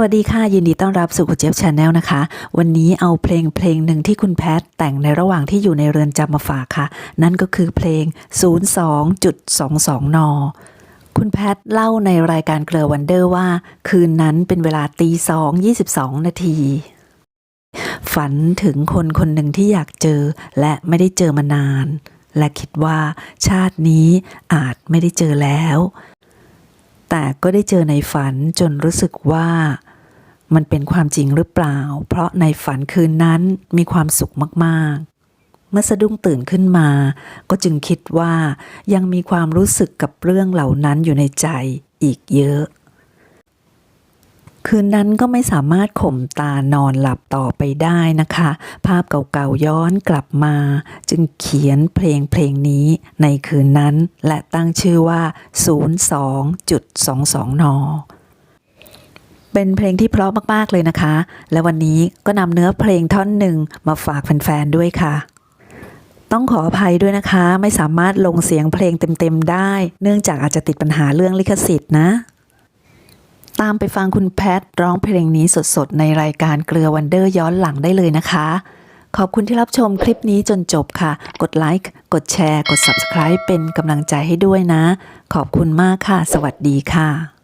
วัสดีค่ะ ยินดีต้อนรับสู่คุณเจี๊ยบชาแนลนะคะ วันนี้เอาเพลงเพลงหนึ่งที่คุณแพทแต่งในระหว่างที่อยู่ในเรือนจำมาฝากค่ะ นั่นก็คือเพลง 02.22 น คุณแพทเล่าในรายการเกลือวันเดอร์ว่า คืนนั้นเป็นเวลาตีสอง22นาที ฝันถึงคนคนหนึ่งที่อยากเจอและไม่ได้เจอมานาน และคิดว่าชาตินี้อาจไม่ได้เจอแล้วแต่ก็ได้เจอในฝันจนรู้สึกว่า มันเป็นความจริงหรือเปล่า เพราะในฝันคืนนั้นมีความสุขมากๆ เมื่อสะดุ้งตื่นขึ้นมา ก็จึงคิดว่ายังมีความรู้สึกกับเรื่องเหล่านั้นอยู่ในใจอีกเยอะ คืนนั้นก็ไม่สามารถข่มตานอนหลับต่อไปได้นะคะ ภาพเก่าๆย้อนกลับมา จึงเขียนเพลงเพลงนี้ในคืนนั้นและตั้งชื่อว่า 02.22 น เป็นเพลงที่เพราะมาก ๆ เลยนะคะ และวันนี้ก็นำเนื้อเพลงท่อนหนึ่งมาฝากแฟน ๆ ด้วยค่ะ ต้องขออภัยด้วยนะคะ ไม่สามารถลงเสียงเพลงเต็ม ๆ ได้ เนื่องจากอาจจะติดปัญหาเรื่องลิขสิทธิ์นะ ตามไปฟังคุณแพทร้องเพลงนี้สด ๆ ในรายการเกลือวันเดอร์ย้อนหลังได้เลยนะคะ ขอบคุณที่รับชมคลิปนี้จนจบค่ะ กดไลค์กดแชร์ กด Subscribe เป็นกำลังใจให้ด้วยนะ ขอบคุณมากค่ะ สวัสดีค่ะ